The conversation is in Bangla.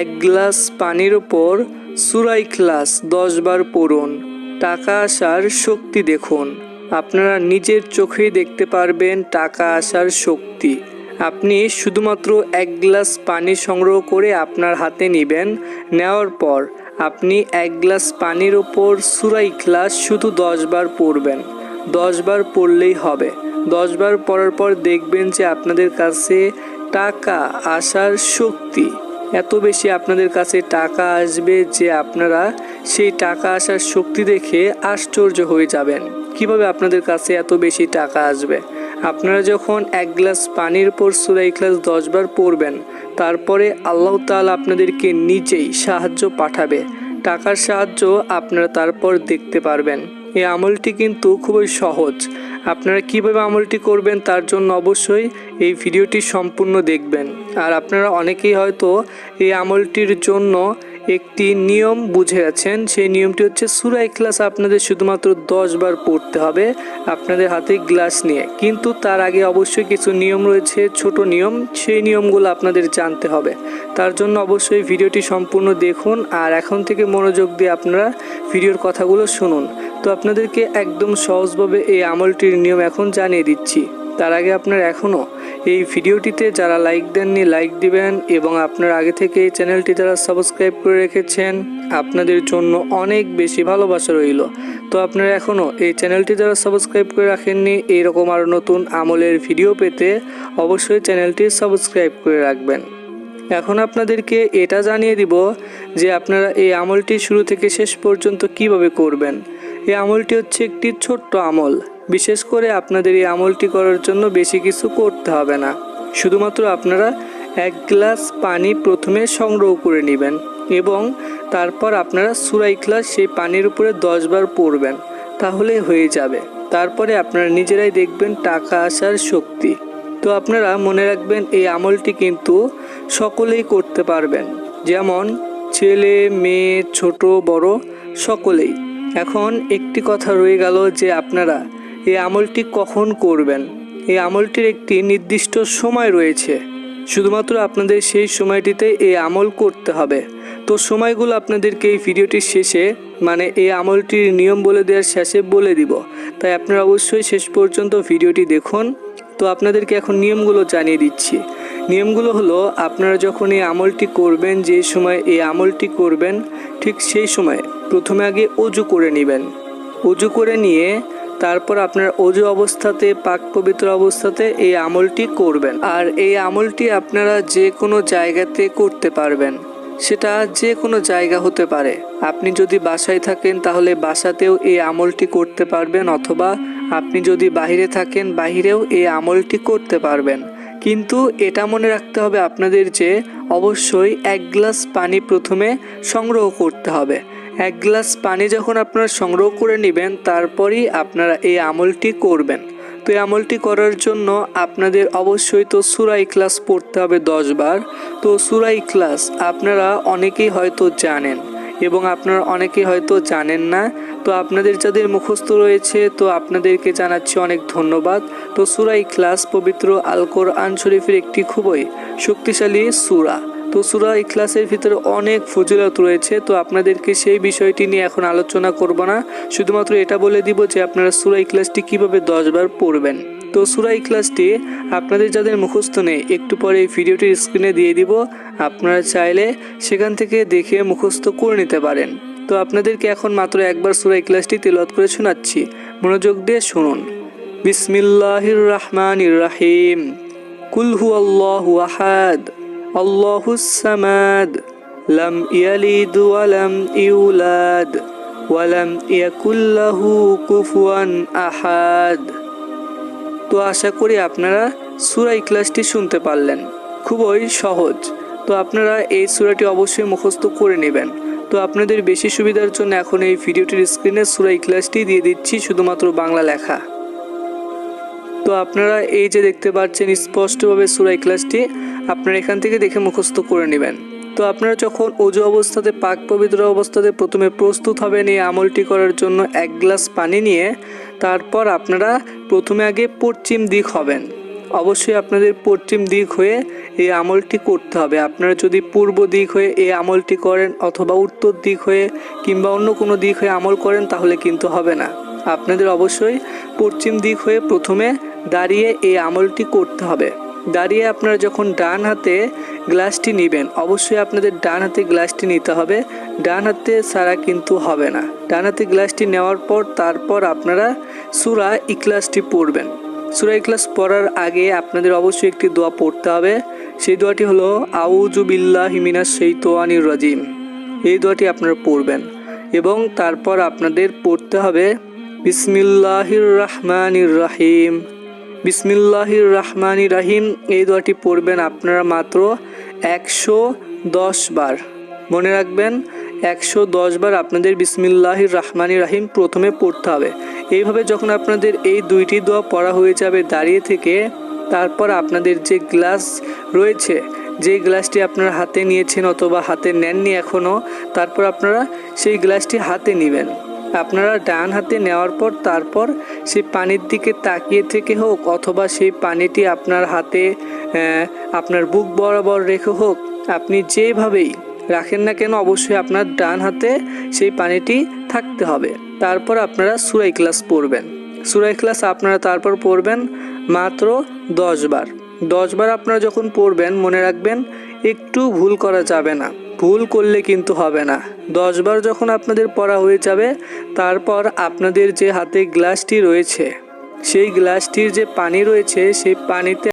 এক গ্লাস পানির ওপর সুরাই ক্লাস দশ বার পড়ুন। টাকা আসার শক্তি দেখুন। আপনারা নিজের চোখেই দেখতে পারবেন টাকা আসার শক্তি। আপনি শুধুমাত্র এক গ্লাস পানি সংগ্রহ করে আপনার হাতে নেবেন। নেওয়ার পর আপনি এক গ্লাস পানির ওপর সুরাই ক্লাস শুধু দশ বার পড়বেন। দশ বার পড়লেই হবে। দশ বার পড়ার পর দেখবেন যে আপনাদের কাছে টাকা আসার শক্তি এত বেশি আপনাদের কাছে টাকা আসবে যে আপনারা সেই টাকা আসার শক্তি দেখে আশ্চর্য হয়ে যাবেন। কীভাবে আপনাদের কাছে এত বেশি টাকা আসবে? আপনারা যখন এক গ্লাস পানির পর সুরাই ক্লাস দশবার পড়বেন, তারপরে আল্লাহ তাল আপনাদেরকে নিজেই সাহায্য পাঠাবে। টাকার সাহায্য আপনারা তারপর দেখতে পারবেন। এই আমলটি কিন্তু খুবই সহজ। আপনারা কীভাবে আমলটি করবেন তার জন্য অবশ্যই এই ভিডিওটি সম্পূর্ণ দেখবেন। আর আপনারা অনেকেই হয়তো এই আমলটির জন্য একটি নিয়ম বুঝে গেছেন সেই নিয়মটি হচ্ছে সুরা ক্লাস আপনাদের শুধুমাত্র দশ বার পড়তে হবে আপনাদের হাতে গ্লাস নিয়ে। কিন্তু তার আগে অবশ্যই কিছু নিয়ম রয়েছে, ছোট নিয়ম, সেই নিয়মগুলো আপনাদের জানতে হবে। তার জন্য অবশ্যই ভিডিওটি সম্পূর্ণ দেখুন আর এখন থেকে মনোযোগ দিয়ে আপনারা ভিডিওর কথাগুলো শুনুন। তো আপনাদেরকে একদম সহজভাবে এই আমলটির নিয়ম এখন জানিয়ে দিচ্ছি। তার আগে আপনারা এখনও এই ভিডিওটিতে যারা লাইক দেননি লাইক দিবেন এবং আপনার আগে থেকে এই চ্যানেলটি যারা সাবস্ক্রাইব করে রেখেছেন, আপনাদের জন্য অনেক বেশি ভালোবাসা রইল। তো আপনারা এখনও এই চ্যানেলটি যারা সাবস্ক্রাইব করে রাখেননি এইরকম আরও নতুন আমলের ভিডিও পেতে অবশ্যই চ্যানেলটি সাবস্ক্রাইব করে রাখবেন। এখন আপনাদেরকে এটা জানিয়ে দিব যে আপনারা এই আমলটি শুরু থেকে শেষ পর্যন্ত কীভাবে করবেন। এই আমলটি হচ্ছে একটি ছোট্ট আমল। বিশেষ করে আপনাদের এই আমলটি করার জন্য বেশি কিছু করতে হবে না। শুধুমাত্র আপনারা এক গ্লাস পানি প্রথমে সংগ্রহ করে নেবেন এবং তারপর আপনারা সুরাই গ্লাস সেই পানির উপরে দশবার পড়বেন, তাহলে হয়ে যাবে। তারপরে আপনারা নিজেরাই দেখবেন টাকা আসার শক্তি। তো আপনারা মনে রাখবেন এই আমলটি কিন্তু সকলেই করতে পারবেন, যেমন ছেলে, মেয়ে, ছোট, বড়, সকলেই। এখন একটি কথা রয়ে গেল যে আপনারা এই আমলটি কখন করবেন? এই আমলটির একটি নির্দিষ্ট সময় রয়েছে। শুধুমাত্র আপনাদের সেই সময়টিতে এই আমল করতে হবে। তো সময়গুলো আপনাদেরকে এই ভিডিওটির শেষে মানে এই আমলটির নিয়ম বলে দেওয়ার শেষে বলে দিব। তাই আপনারা অবশ্যই শেষ পর্যন্ত ভিডিওটি দেখুন। তো আপনাদেরকে এখন নিয়মগুলো জানিয়ে দিচ্ছি। নিয়মগুলো হলো, আপনারা যখন এই আমলটি করবেন, যে সময় এই আমলটি করবেন, ঠিক সেই সময় প্রথমে আগে অজু করে নেবেন। অজু করে নিয়ে তারপর আপনার অজু অবস্থাতে, পাক পবিত্র অবস্থাতে এই আমলটি করবেন। আর এই আমলটি আপনারা যে কোনো জায়গাতে করতে পারবেন। সেটা যে কোনো জায়গা হতে পারে। আপনি যদি বাসায় থাকেন, তাহলে বাসাতেও এই আমলটি করতে পারবেন অথবা আপনি যদি বাইরে থাকেন বাইরেও এই আমলটি করতে পারবেন। কিন্তু এটা মনে রাখতে হবে আপনাদের যে, অবশ্যই এক গ্লাস পানি প্রথমে সংগ্রহ করতে হবে। এক গ্লাস পানি যখন আপনারা সংগ্রহ করে নেবেন, তারপরই আপনারা এই আমলটি করবেন। তো এই আমলটি করার জন্য আপনাদের অবশ্যই তো সুরাই ক্লাস পড়তে হবে দশ বার। তো সুরাই ক্লাস আপনারা অনেকেই হয়তো জানেন এবং আপনারা অনেকেই হয়তো জানেন না। তো আপনাদের যাদের মুখস্থ রয়েছে, তো আপনাদেরকে জানাচ্ছি অনেক ধন্যবাদ। তো সুরাই ক্লাস পবিত্র আল কোরআন শরীফের একটি খুবই শক্তিশালী সুরা। তো সুরা ইখলাসের ভিতরে অনেক ফজিলত রয়েছে, তো আপনাদেরকে সেই বিষয়টি নিয়ে এখন আলোচনা করব না। শুধুমাত্র এটা বলে দিব যে আপনারা সুরা ইখলাসটি কীভাবে দশবার পড়বেন। তো সুরা ইখলাসটি আপনাদের যাদের মুখস্থ নেই, একটু পরে এই ভিডিওটির স্ক্রিনে দিয়ে দিব। আপনারা চাইলে সেখান থেকে দেখে মুখস্থ করে নিতে পারেন। তো আপনাদেরকে এখন মাত্র একবার সুরা ইখলাসটি তেলত করে শোনাচ্ছি। মনোযোগ দিয়ে শুনুন। বিসমিল্লাহির রহমানির রাহিম। কুলহু আল্লাহু আহাদ। আল্লাহুস সামাদ, লাম ইয়ালিদ ওয়ালাম ইউলাদ ওয়ালাম ইয়াকুল্লাহু কুফুয়ান আহাদ। তো আশা করি আপনারা সুরা ইখলাসটি শুনতে পারলেন। খুবই সহজ। তো আপনারা এই সুরাটি অবশ্যই মুখস্থ করে নেবেন। তো আপনাদের বেশি সুবিধার জন্য এখন এই ভিডিওটির স্ক্রিনে সুরা ইখলাসটি দিয়ে দিচ্ছি, শুধুমাত্র বাংলা লেখা। তো আপনারা এই যে দেখতে পাচ্ছেন, স্পষ্টভাবে সুরাই ক্লাসটি আপনারা এখান থেকে দেখে মুখস্থ করে নেবেন। তো আপনারা যখন অজু অবস্থাতে, পাক পবিত্র অবস্থাতে প্রথমে প্রস্তুত হবেন এই আমলটি করার জন্য এক গ্লাস পানি নিয়ে, তারপর আপনারা প্রথমে আগে পশ্চিম দিক হবেন। অবশ্যই আপনাদের পশ্চিম দিক হয়ে এই আমলটি করতে হবে। আপনারা যদি পূর্ব দিক হয়ে এই আমলটি করেন অথবা উত্তর দিক হয়ে কিংবা অন্য কোনো দিক হয়ে আমল করেন, তাহলে কিন্তু হবে না। আপনাদের অবশ্যই পশ্চিম দিক হয়ে প্রথমে দাঁড়িয়ে এই আমলটি করতে হবে। দাঁড়িয়ে আপনারা যখন ডান হাতে গ্লাসটি নেবেন, অবশ্যই আপনাদের ডান হাতে গ্লাসটি নিতে হবে। ডান হাতে ছাড়া কিন্তু হবে না। ডান হাতে গ্লাসটি নেওয়ার পর তারপর আপনারা সুরা ইকলাসটি পড়বেন। সুরা ইকলাস পড়ার আগে আপনাদের অবশ্যই একটি দোয়া পড়তে হবে। সেই দোয়াটি হলো আউজুবিল্লাহ হিমিনা সেইতোয়ানির রাজিম। এই দোয়াটি আপনারা পড়বেন এবং তারপর আপনাদের পড়তে হবে বিসমিল্লাহির রহমানির রাহিম বিসমিল্লাহির রহমানির রাহিম এই দোয়াটি পড়বেন আপনারা মাত্র একশো দশ বার। মনে রাখবেন, একশো দশ বার আপনাদের বিসমিল্লাহির রহমানির রাহিম প্রথমে পড়তে হবে। এইভাবে যখন আপনাদের এই দুইটি দোয়া পড়া হয়ে যাবে দাঁড়িয়ে থেকে, তারপর আপনাদের যে গ্লাস রয়েছে, যে গ্লাসটি আপনারা হাতে নিয়েছেন অথবা হাতে নেননি এখনও তারপর আপনারা সেই গ্লাসটি হাতে নেবেন। আপনারা ডান হাতে নেওয়ার পর তারপর সেই পানির দিকে তাকিয়ে থেকে হোক অথবা সেই পানিটি আপনার হাতে আপনার বুক বরাবর রেখে হোক, আপনি যেভাবেই রাখেন না কেন অবশ্যই আপনার ডান হাতে সেই পানিটি থাকতে হবে। তারপর আপনারা সুরাই ক্লাস পড়বেন। সুরাই ক্লাস আপনারা তারপর পড়বেন মাত্র দশ বার। দশ বার আপনারা যখন পড়বেন, মনে রাখবেন, একটু ভুল করা যাবে না। ভুল করলে কিন্তু হবে না। দশবার যখন আপনাদের পড়া হয়ে যাবে, তারপর আপনাদের যে হাতে গ্লাসটি রয়েছে, সেই গ্লাসটির যে পানি রয়েছে, সেই পানিতে